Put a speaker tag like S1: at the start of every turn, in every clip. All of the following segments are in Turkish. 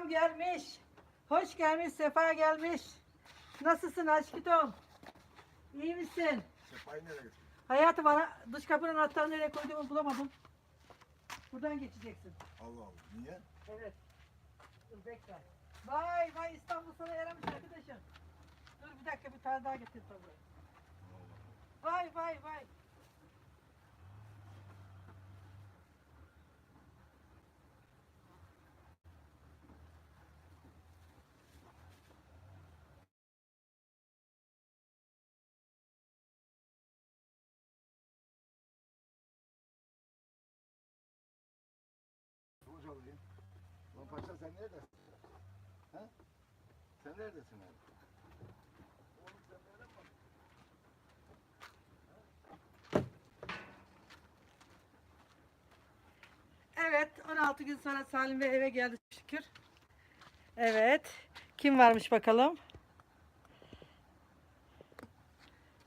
S1: Kocam gelmiş. Hoş gelmiş, sefa gelmiş. Nasılsın aşkım? İyi misin?
S2: Sefayı nereye götürdün?
S1: Hayatım bana dış kapının anahtarını nereye koyduğumu bulamadım. Buradan geçeceksin.
S2: Allah Allah. Niye?
S1: Evet. Dur bekle. Vay vay İstanbul sana yaramış arkadaşım. Dur bir dakika bir tane daha getir tabii. Vay vay vay.
S2: Paşa sen neredesin? Ha? Sen neredesin abi? Oğlum sen nerede mi?
S1: Evet 16 gün sonra Salim Bey eve geldi şükür. Evet. Kim varmış bakalım?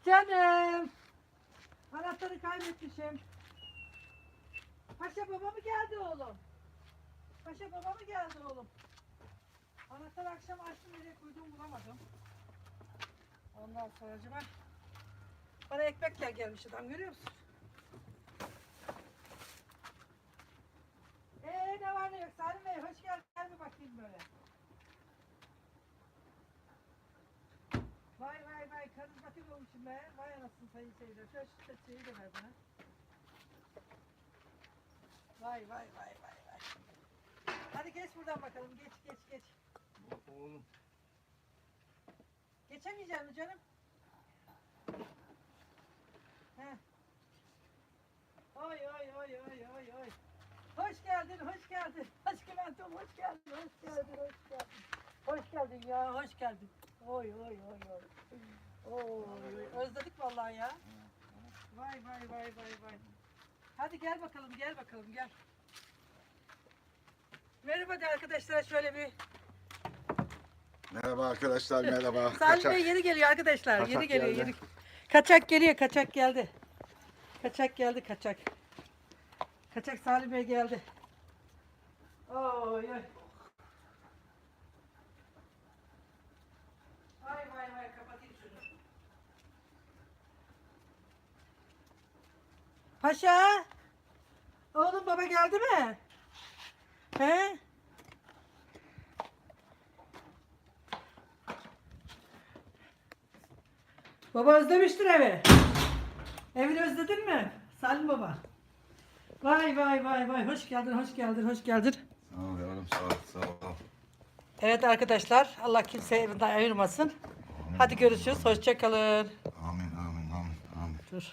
S1: Canım. Anahtarı kaybetmişim. Paşa baba mı geldi oğlum? Paşa baba mı geldi oğlum? Anahtarı akşam açtım nereye koyduğumu bulamadım. Ondan sonra acaba bana ekmekler gelmiş adam görüyor musun? Ee ne var ne yok Salim Bey hoş geldin gel bir bakayım böyle. Vay vay vay karizmatik olmuşum be. Vay anasını sayın seyirciler. Şöyle şu tepsiyi de ver bana. Vay vay vay vay. Hadi geç buradan bakalım geç geç geç.
S2: Oğlum.
S1: Geçemeyeceğim mi canım? Heh. Oy oy oy oy oy oy. Hoş geldin, hoş geldin. Aşkım Antom hoş geldin, hoş geldin, hoş geldin. Hoş geldin ya, hoş geldin. Oy oy oy oy. Oy, özledik vallahi ya. Vay vay vay vay vay. Hadi gel bakalım, gel bakalım, gel. Merhaba de arkadaşlar şöyle bir.
S2: Merhaba arkadaşlar merhaba.
S1: Salim. Bey yeni geliyor arkadaşlar.
S2: Kaçak
S1: yeni geliyor.
S2: geldi.
S1: Yeni... Kaçak geliyor. Kaçak geldi. Kaçak geldi. Kaçak. Kaçak Salim Bey geldi. Oy oy. Vay vay vay kapatayım şunu. Paşa. Oğlum baba geldi mi? He? Baba özlemiştir evi. Evini özledin mi? Salim baba. Vay vay vay vay. Hoş geldin, hoş geldin, hoş geldin.
S2: Sağ ol yavrum sağ ol sağ ol.
S1: Evet arkadaşlar. Allah kimseyi evinden ayırmasın. Hadi görüşürüz. Hoşçakalın.
S2: Amin amin amin amin.
S1: Dur.